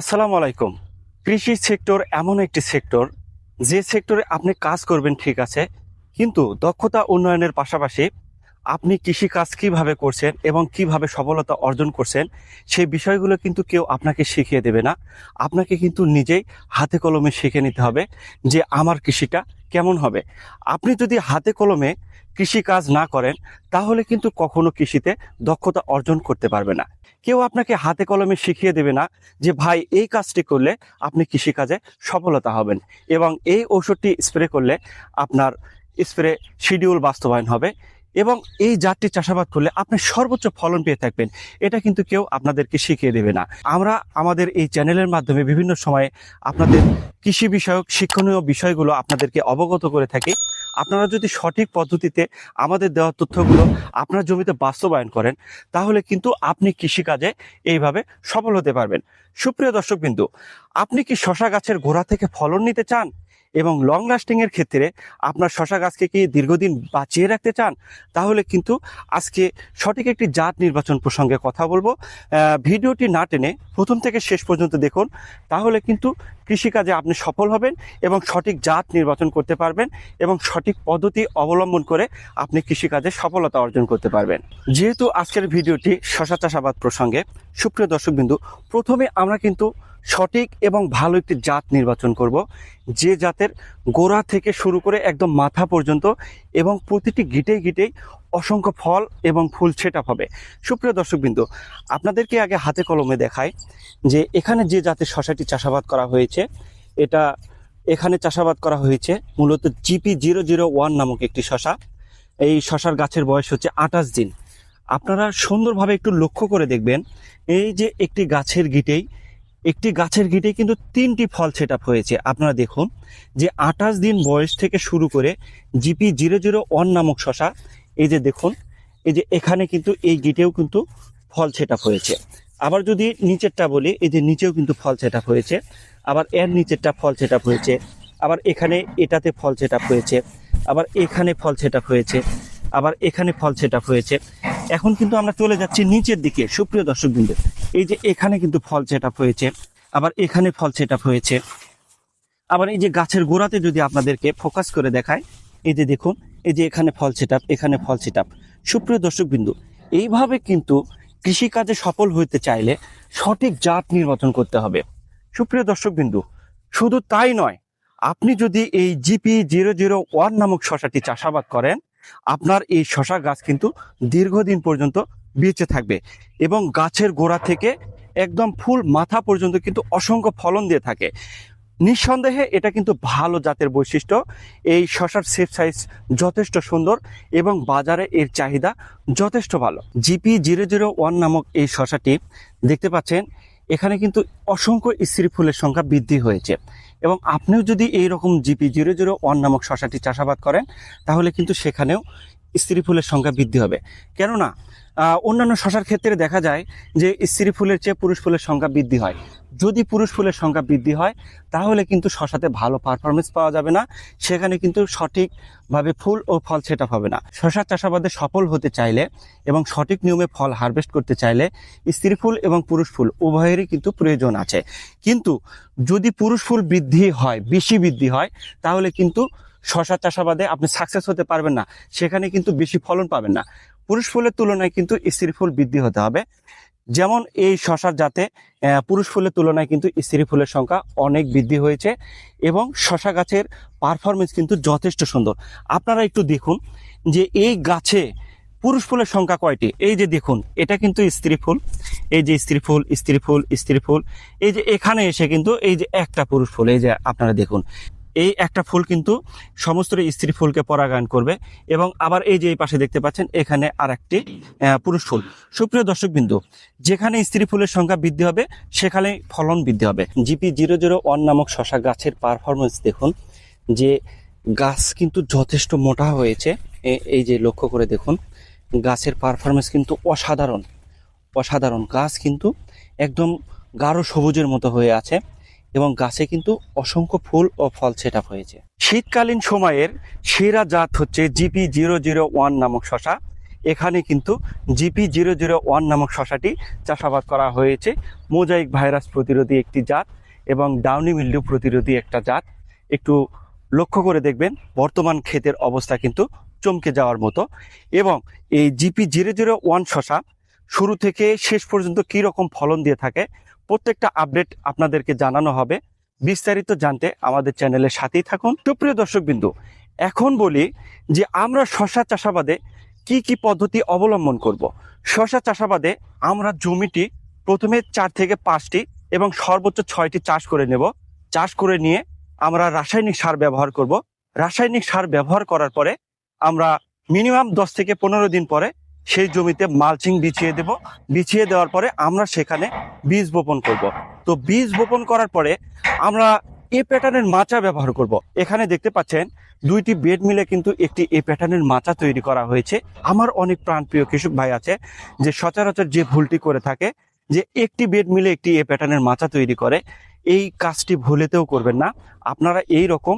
আসসালামু আলাইকুম। কৃষি সেক্টর এমন একটি সেক্টর, যে সেক্টরে আপনি কাজ করবেন ঠিক আছে, কিন্তু দক্ষতা উন্নয়নের পাশাপাশি আপনি কৃষি কাজ কীভাবে করছেন এবং কীভাবে সফলতা অর্জন করছেন, সেই বিষয়গুলো কিন্তু কেউ আপনাকে শিখিয়ে দেবে না। আপনাকে কিন্তু নিজেই হাতে কলমে শিখে নিতে হবে যে আমার কৃষিটা কেমন হবে? আপনি যদি হাতে কলমে কৃষি কাজ না করেন, তাহলে কিন্তু কখনো কৃষিতে দক্ষতা অর্জন করতে পারবে না। কেউ আপনাকে হাতে কলমে শিখিয়ে দেবে না যে, ভাই, এই কাজটি করলে আপনি কৃষিকাজে সফলতা হবেন এবং এই ঔষধটি স্প্রে করলে আপনার স্প্রে শিডিউল বাস্তবায়ন হবে। এবং এই জাতটি চাষাবাদ করলে আপনি সর্বোচ্চ ফলন পেয়ে থাকবেন। এটা কিন্তু কেউ আপনাদেরকে শিখিয়ে দেবে না। আমরা আমাদের এই চ্যানেলের মাধ্যমে বিভিন্ন সময়ে আপনাদের কৃষি বিষয়ক, শিক্ষণীয় বিষয়গুলো আপনাদেরকে অবগত করে থাকি। আপনারা যদি সঠিক পদ্ধতিতে আমাদের দেওয়া তথ্যগুলো আপনার জমিতে বাস্তবায়ন করেন, তাহলে কিন্তু আপনি কৃষিকাজে এইভাবে সফল হতে পারবেন। সুপ্রিয় দর্শক বিন্দু আপনি কি শশা গাছের গোড়া থেকে ফলন নিতে চান? এবং লং লাস্টিংয়ের ক্ষেত্রে আপনার শশা গাছকে কি দীর্ঘদিন বাঁচিয়ে রাখতে চান? তাহলে কিন্তু আজকে সঠিক একটি জাত নির্বাচন প্রসঙ্গে কথা বলব। ভিডিওটি না টেনে প্রথম থেকে শেষ পর্যন্ত দেখুন। তাহলে কিন্তু কৃষিকাজে আপনি সফল হবেন এবং সঠিক জাত নির্বাচন করতে পারবেন এবং সঠিক পদ্ধতি অবলম্বন করে আপনি কৃষিকাজে সফলতা অর্জন করতে পারবেন। যেহেতু আজকের ভিডিওটি শশা চাষাবাদ প্রসঙ্গে, সুপ্রিয় দর্শকবিন্দু, প্রথমে আমরা কিন্তু সঠিক এবং ভালো একটি জাত নির্বাচন করব। যে জাতের গোড়া থেকে শুরু করে একদম মাথা পর্যন্ত এবং প্রতিটি গিটে গিটেই অসংখ্য ফল এবং ফুল সেট হবে সুপ্রিয় দর্শকবিন্দু, আপনাদেরকে আগে হাতে কলমে দেখায় যে এখানে যে জাতের শশাটি চাষাবাদ করা হয়েছে, এটা এখানে চাষাবাদ করা হয়েছে মূলত জিপি জিরো জিরো ওয়ান নামক একটি শশা। এই শশার গাছের বয়স হচ্ছে আঠাশ দিন। আপনারা সুন্দরভাবে একটু লক্ষ্য করে দেখবেন, এই যে একটি গাছের গিটেই, একটি গাছের গিটে কিন্তু তিনটি ফল সেট হয়েছে। আপনারা দেখুন যে আঠাশ দিন বয়স থেকে শুরু করে জিপি জিরো জিরো ওয়ান নামক শশা এই যে দেখুন, এই যে এখানে কিন্তু এই গিটেও কিন্তু ফল সেট হয়েছে। আবার যদি নিচেরটা বলি, এই যে নিচেও কিন্তু ফল সেট হয়েছে। আবার এর নিচেরটা ফল সেট হয়েছে। আবার এখানে এটাতে ফল সেট হয়েছে। আবার এখানে ফল সেট হয়েছে। আবার এখানে ফল সেট হয়েছে। এখন কিন্তু আমরা চলে যাচ্ছি নিচের দিকে, সুপ্রিয় দর্শক বিন্দু এই যে এখানে কিন্তু ফল সেট হয়েছে। আবার এখানে ফল সেট হয়েছে। আবার এই যে গাছের গোড়াতে যদি আপনাদেরকে ফোকাস করে দেখায় এই যে দেখুন, এই যে এখানে ফল সেট এখানে ফল সেট সুপ্রিয় দর্শক বিন্দু এইভাবে কিন্তু কৃষিকাজে সফল হইতে চাইলে সঠিক জাত নির্বাচন করতে হবে। সুপ্রিয় দর্শক বিন্দু শুধু তাই নয়, আপনি যদি এই জিপি জিরো জিরো ওয়ান নামক শশাটি চাষাবাদ করেন, আপনার এই শশা গাছ কিন্তু দীর্ঘদিন পর্যন্ত বেঁচে থাকবে এবং গাছের গোড়া থেকে একদম ফুল মাথা পর্যন্ত কিন্তু অসংখ্য ফলন দিয়ে থাকে। নিঃসন্দেহে এটা কিন্তু ভালো জাতের বৈশিষ্ট্য। এই শশার সেফ সাইজ যথেষ্ট সুন্দর এবং বাজারে এর চাহিদা যথেষ্ট ভালো। জিপি জিরো জিরো ওয়ান নামক এই শশাটি দেখতে পাচ্ছেন, এখানে কিন্তু অসংখ্য স্ত্রী ফুলের সংখ্যা বৃদ্ধি হয়েছে। এবং আপনিও যদি এই রকম জিপি জিরো জিরো ওয়ান নামক শশাটি চাষাবাদ করেন, তাহলে কিন্তু সেখানেও স্ত্রী ফুলের সংখ্যা বৃদ্ধি হবে। কেননা অন্যান্য শশার ক্ষেত্রে দেখা যায় যে স্ত্রী ফুলের চেয়ে পুরুষ ফুলের সংখ্যা বৃদ্ধি হয়। যদি পুরুষ ফুলের সংখ্যা বৃদ্ধি হয়, তাহলে কিন্তু শশাতে ভালো পারফরমেন্স পাওয়া যাবে না। সেখানে কিন্তু সঠিকভাবে ফুল ও ফল সেট হবে না। শশা চাষাবাদে সফল হতে চাইলে এবং সঠিক নিয়মে ফল হারভেস্ট করতে চাইলে স্ত্রী ফুল এবং পুরুষ ফুল উভয়েরই কিন্তু প্রয়োজন আছে। কিন্তু যদি পুরুষ ফুল বৃদ্ধি হয়, বেশি বৃদ্ধি হয়, তাহলে কিন্তু শশা চাষাবাদে আপনি সাকসেস হতে পারবেন না। সেখানে কিন্তু বেশি ফলন পাবেন না। পুরুষ ফুলের তুলনায় কিন্তু স্ত্রী ফুল বৃদ্ধি হতে হবে। যেমন এই শশার জাতে পুরুষ ফুলের তুলনায় কিন্তু স্ত্রী ফুলের সংখ্যা অনেক বৃদ্ধি হয়েছে এবং শশা গাছের পারফরমেন্স কিন্তু যথেষ্ট সুন্দর। আপনারা একটু দেখুন যে এই গাছে পুরুষ ফুলের সংখ্যা কয়টি? এই যে দেখুন, এটা কিন্তু স্ত্রী ফুল। এই যে স্ত্রী ফুল স্ত্রী ফুল স্ত্রী ফুল। এই যে এখানে এসে কিন্তু এই যে একটা পুরুষ ফুল, এই যে আপনারা দেখুন। এই একটা ফুল কিন্তু সমস্ত স্ত্রী ফুলকে পরাগায়ন করবে এবং আবার এই যে এই পাশে দেখতে পাচ্ছেন, এখানে আর একটি পুরুষ ফুল। সুপ্রিয় দর্শক বিন্দু যেখানে স্ত্রী ফুলের সংখ্যা বৃদ্ধি হবে, সেখানে ফলন বৃদ্ধি হবে। জিপি জিরো জিরো ওয়ান নামক শশা গাছের পারফরমেন্স দেখুন, যে গাছ কিন্তু যথেষ্ট মোটা হয়েছে। এই যে লক্ষ্য করে দেখুন, গাছের পারফরমেন্স কিন্তু অসাধারণ। অসাধারণ গাছ কিন্তু একদম গাঢ় সবুজের মতো হয়ে আছে। এবং গাছে কিন্তু অসংখ্য ফুল ও ফল সেট হয়েছে। শীতকালীন সময়ের সেরা জাত হচ্ছে জিপি জিরো জিরো ওয়ান নামক শশা। এখানে কিন্তু জিপি জিরো জিরো ওয়ান নামক শশাটি চাষাবাদ করা হয়েছে। মোজাইক ভাইরাস প্রতিরোধী একটি জাত এবং ডাউনি মিল্ডু প্রতিরোধী একটা জাত। একটু লক্ষ্য করে দেখবেন, বর্তমান ক্ষেতের অবস্থা কিন্তু চমকে যাওয়ার মতো। এবং এই জিপি জিরো জিরো ওয়ান শশা শুরু থেকে শেষ পর্যন্ত কী রকম ফলন দিয়ে থাকে, প্রত্যেকটা আপডেট আপনাদেরকে জানানো হবে। বিস্তারিত জানতে আমাদের চ্যানেলের সাথেই থাকুন। সুপ্রিয় দর্শকবিন্দু, এখন বলি যে আমরা শশা চাষাবাদে কি কি পদ্ধতি অবলম্বন করব। শশা চাষাবাদে আমরা জমিটি প্রথমে চার থেকে পাঁচটি এবং সর্বোচ্চ ছয়টি চাষ করে নেব। চাষ করে নিয়ে আমরা রাসায়নিক সার ব্যবহার করব। রাসায়নিক সার ব্যবহার করার পরে আমরা মিনিমাম দশ থেকে পনেরো দিন পরে সেই জমিতে মালচিং বিছিয়ে দেব। বিছিয়ে দেওয়ার পরে আমরা সেখানে বীজ বপন করব। তো বীজ বপন করার পরে আমরা এ প্যাটার্নের মাচা ব্যবহার করব। এখানে দেখতে পাচ্ছেন, দুইটি বেড মিলে কিন্তু একটি এ প্যাটার্নের মাচা তৈরি করা হয়েছে। আমার অনেক প্রাণপ্রিয় কৃষক ভাই আছে যে সচরাচর যে ভুলটি করে থাকে, যে একটি বেড মিলে একটি এ প্যাটার্নের মাচা তৈরি করে, এই কাজটি ভুলেতেও করবেন না। আপনারা এই রকম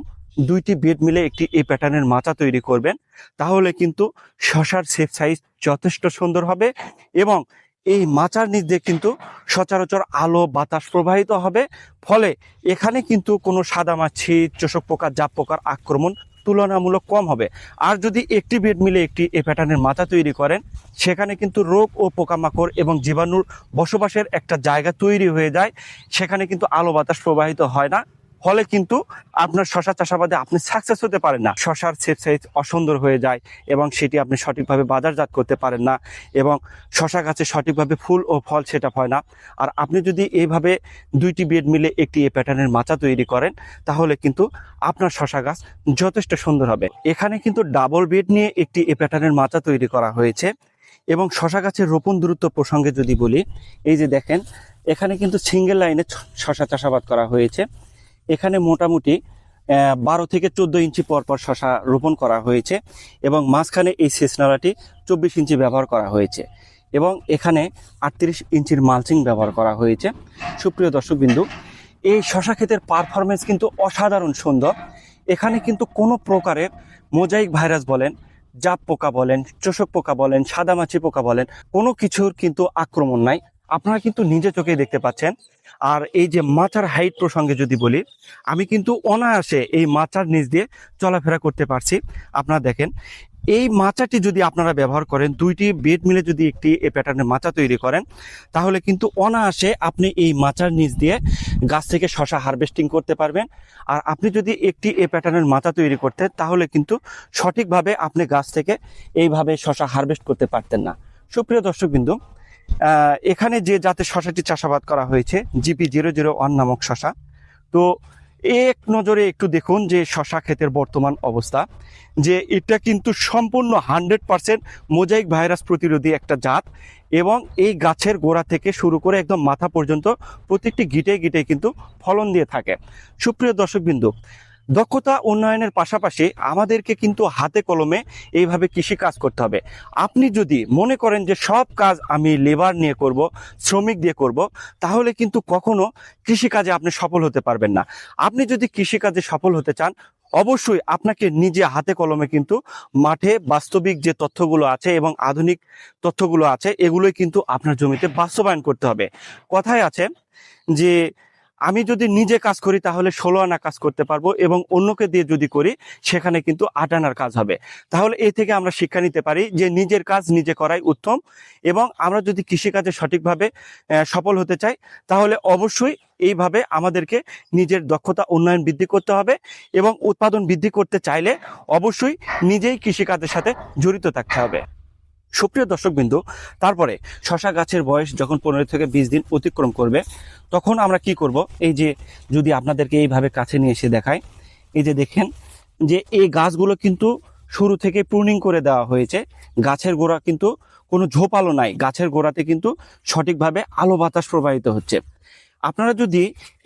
দুইটি বেড মিলে একটি এ প্যাটার্নের মাচা তৈরি করবেন। তাহলে কিন্তু শশার সেফ সাইজ যথেষ্ট সুন্দর হবে এবং এই মাচার নিচ দিয়ে কিন্তু সচরাচর আলো, বাতাস প্রবাহিত হবে। ফলে এখানে কিন্তু কোনো সাদামাছি, চোষক পোকা জাপ পোকার আক্রমণ তুলনামূলক কম হবে। আর যদি একটি বেড মিলে একটি এ প্যাটার্নের মাথা তৈরি করেন, সেখানে কিন্তু রোগ ও পোকামাকড় এবং জীবাণুর বসবাসের একটা জায়গা তৈরি হয়ে যায়। সেখানে কিন্তু আলো, বাতাস প্রবাহিত হয় না। ফলে কিন্তু আপনার শশা চাষাবাদে আপনি সাকসেস হতে পারেন না। শশার সেফ সাইজ অসুন্দর হয়ে যায় এবং সেটি আপনি সঠিকভাবে বাজারজাত করতে পারেন না এবং শশা গাছে সঠিকভাবে ফুল ও ফল সেটা হয় না। আর আপনি যদি এইভাবে দুইটি বেড মিলে একটি এ প্যাটার্নের মাচা তৈরি করেন, তাহলে কিন্তু আপনার শশা গাছ যথেষ্ট সুন্দর হবে। এখানে কিন্তু ডাবল বেড নিয়ে একটি এ প্যাটার্নের মাচা তৈরি করা হয়েছে এবং শশা গাছের রোপণ দূরত্ব প্রসঙ্গে যদি বলি, এই যে দেখেন, এখানে কিন্তু সিঙ্গেল লাইনে শশা চাষাবাদ করা হয়েছে। এখানে মোটামুটি বারো থেকে চোদ্দ ইঞ্চি পর পর শশা রোপণ করা হয়েছে এবং মাঝখানে এই সেচনালাটি চব্বিশ ইঞ্চি ব্যবহার করা হয়েছে এবং এখানে আটত্রিশ ইঞ্চির মালচিং ব্যবহার করা হয়েছে। সুপ্রিয় দর্শকবিন্দু, এই শশা ক্ষেতের পারফরমেন্স কিন্তু অসাধারণ সুন্দর। এখানে কিন্তু কোনো প্রকারের মোজাইক ভাইরাস বলেন জাপ পোকা বলেন, চোষক পোকা বলেন সাদামাছি পোকা বলেন, কোনো কিছুর কিন্তু আক্রমণ নাই। আপনারা কিন্তু নিজে চোখে দেখতে পাচ্ছেন। আর এই যে মাচার হাইট প্রসঙ্গে যদি বলি, আমি কিন্তু অনায়াসে এই মাচার নিচ দিয়ে চলাফেরা করতে পারছি। আপনারা দেখেন, এই মাচাটি যদি আপনারা ব্যবহার করেন, দুইটি বেড মিলে যদি একটি এ প্যাটার্নের মাচা তৈরি করেন, তাহলে কিন্তু অনায়াসে আপনি এই মাচার নিচ দিয়ে গাছ থেকে শশা হারভেস্টিং করতে পারবেন। আর আপনি যদি একটি এ প্যাটার্নের মাচা তৈরি করতে তাহলে কিন্তু সঠিকভাবে আপনি গাছ থেকে এইভাবে শশা হারভেস্ট করতে পারতেন না। সুপ্রিয় দর্শকবিন্দু এখানে যে জাতের শশাটি চাষাবাদ করা হয়েছে, জিপি জিরো জিরো ওয়ান নামক শশা। তো এক নজরে একটু দেখুন যে শশা ক্ষেতের বর্তমান অবস্থা, যে এটা কিন্তু সম্পূর্ণ হান্ড্রেড পার্সেন্ট মোজাইক ভাইরাস প্রতিরোধী একটা জাত এবং এই গাছের গোড়া থেকে শুরু করে একদম মাথা পর্যন্ত প্রত্যেকটি গিটে গিটে কিন্তু ফলন দিয়ে থাকে। সুপ্রিয় দর্শকবিন্দু দক্ষতা উন্নয়নের পাশাপাশি আমাদেরকে কিন্তু হাতে কলমে এইভাবে কৃষি কাজ করতে হবে। আপনি যদি মনে করেন যে সব কাজ আমি লেবার নিয়ে করব, শ্রমিক দিয়ে করব, তাহলে কিন্তু কখনো কৃষিকাজে আপনি সফল হতে পারবেন না। আপনি যদি কৃষিকাজে সফল হতে চান, অবশ্যই আপনাকে নিজে হাতে কলমে কিন্তু মাঠে বাস্তবিক যে তথ্যগুলো আছে এবং আধুনিক তথ্যগুলো আছে, এগুলোই কিন্তু আপনার জমিতে বাস্তবায়ন করতে হবে। কথায় আছে যে আমি যদি নিজে কাজ করি, তাহলে ষোলো আনা কাজ করতে পারব এবং অন্যকে দিয়ে যদি করি, সেখানে কিন্তু আট আনার কাজ হবে। তাহলে এ থেকে আমরা শিক্ষা নিতে পারি যে নিজের কাজ নিজে করাই উত্তম এবং আমরা যদি কৃষিকাজে সঠিকভাবে সফল হতে চাই, তাহলে অবশ্যই এইভাবে আমাদেরকে নিজের দক্ষতা উন্নয়ন বৃদ্ধি করতে হবে এবং উৎপাদন বৃদ্ধি করতে চাইলে অবশ্যই নিজেই কৃষিকাজের সাথে জড়িত থাকতে হবে। সুপ্রিয় দর্শকবিন্দু, তারপরে শশা গাছের বয়স যখন পনেরো থেকে বিশ দিন অতিক্রম করবে, তখন আমরা কি করব? এই যে যদি আপনাদেরকে এইভাবে কাছে নিয়ে এসে দেখায় এই যে দেখেন যে এই গাছগুলো কিন্তু শুরু থেকে প্রুনিং করে দেওয়া হয়েছে। গাছের গোড়া কিন্তু কোনো ঝোপালো নাই। গাছের গোড়াতে কিন্তু সঠিকভাবে আলো বাতাস প্রবাহিত হচ্ছে। আপনারা যদি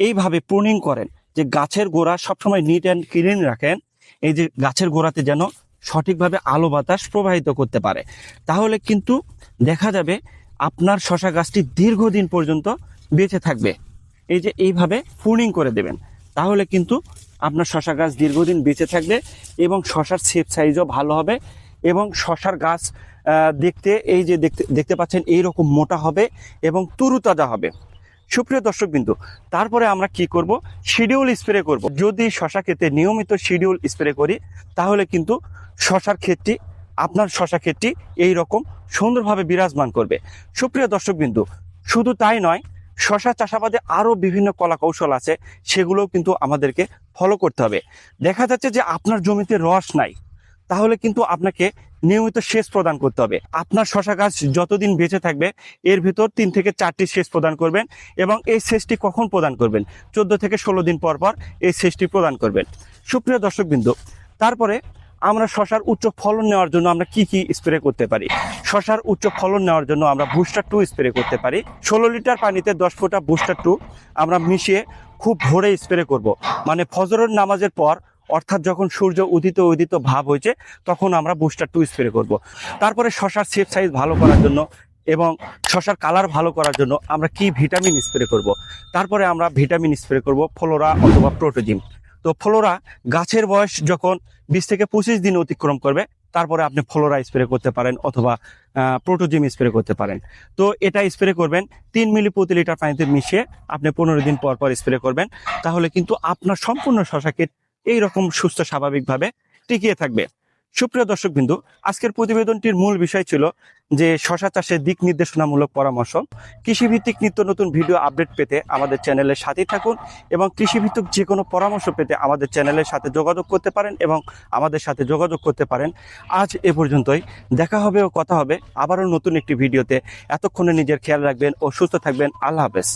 এইভাবে প্রুনিং করেন, যে গাছের গোড়া সবসময় নিট অ্যান্ড ক্লিন রাখেন, এই যে গাছের গোড়াতে যেন সঠিকভাবে আলো বাতাস প্রবাহিত করতে পারে। তাহলে কিন্তু দেখা যাবে আপনার শশা গাছটি দীর্ঘদিন পর্যন্ত বেঁচে থাকবে। এই যে এইভাবে প্রুনিং করে দেবেন, তাহলে কিন্তু আপনার শশা গাছ দীর্ঘদিন বেঁচে থাকবে এবং শশার সেপ সাইজও ভালো হবে এবং শশার গাছ দেখতে, এই যে দেখতে দেখতে পাচ্ছেন এই রকম মোটা হবে এবং তুরুতাজা হবে। সুপ্রিয় দর্শক বিন্দু তারপরে আমরা কি করব? শিডিউল স্প্রে করব। যদি শশা ক্ষেতে নিয়মিত শিডিউল স্প্রে করি, তাহলে কিন্তু শশার ক্ষেতটি, আপনার শশা ক্ষেতটি এই রকম সুন্দরভাবে বিরাজমান করবে। সুপ্রিয় দর্শক বিন্দু শুধু তাই নয়, শশা চাষাবাদে আরও বিভিন্ন কলা কৌশল আছে, সেগুলোও কিন্তু আমাদেরকে ফলো করতে হবে। দেখা যাচ্ছে যে আপনার জমিতে রস নাই। তাহলে কিন্তু আপনাকে নিয়মিত সেচ প্রদান করতে হবে। আপনার শশা গাছ যতদিন বেঁচে থাকবে, এর ভিতর তিন থেকে চারটি সেচ প্রদান করবেন এবং এই সেচটি কখন প্রদান করবেন? চোদ্দ থেকে ষোলো দিন পর পর এই সেচটি প্রদান করবেন। সুপ্রিয় দর্শকবৃন্দ, তারপরে আমরা শশার উচ্চ ফলন নেওয়ার জন্য আমরা কি কি স্প্রে করতে পারি? শশার উচ্চ ফলন নেওয়ার জন্য আমরা বুস্টার টু স্প্রে করতে পারি। ষোলো লিটার পানিতে দশ ফোঁটা বুস্টার টু আমরা মিশিয়ে খুব ভোরে স্প্রে করব। মানে ফজরের নামাজের পর অর্থাৎ যখন সূর্য উদিত উদিত ভাব হয়েছে, তখন আমরা বুস্টার টু স্প্রে করব। তারপরে শশার সেফ সাইজ ভালো করার জন্য এবং শশার কালার ভালো করার জন্য আমরা কি ভিটামিন স্প্রে করব। তারপরে আমরা ভিটামিন স্প্রে করব ফ্লোরা অথবা প্রোটোজিম তো ফ্লোরা গাছের বয়স যখন বিশ থেকে পঁচিশ দিন অতিক্রম করবে, তারপরে আপনি ফ্লোরা স্প্রে করতে পারেন অথবা প্রোটোজিম স্প্রে করতে পারেন। তো এটা স্প্রে করবেন, তিন মিলি প্রতি লিটার পানিতে মিশিয়ে আপনি পনেরো দিন পর পর স্প্রে করবেন। তাহলে কিন্তু আপনার সম্পূর্ণ শশাকে এইরকম সুস্থ স্বাভাবিকভাবে টিকিয়ে থাকবে। সুপ্রিয় দর্শক বিন্দু আজকের প্রতিবেদনটির মূল বিষয় ছিল যে শশা চাষের দিক নির্দেশনামূলক পরামর্শ। কৃষিভিত্তিক নিত্য নতুন ভিডিও আপডেট পেতে আমাদের চ্যানেলের সাথেই থাকুন এবং কৃষিভিত্তিক যে কোনো পরামর্শ পেতে আমাদের চ্যানেলের সাথে যোগাযোগ করতে পারেন এবং আমাদের সাথে যোগাযোগ করতে পারেন। আজ এ পর্যন্তই। দেখা হবে ও কথা হবে আবারও নতুন একটি ভিডিওতে। এতক্ষণে নিজের খেয়াল রাখবেন ও সুস্থ থাকবেন। আল্লাহ হাফেজ।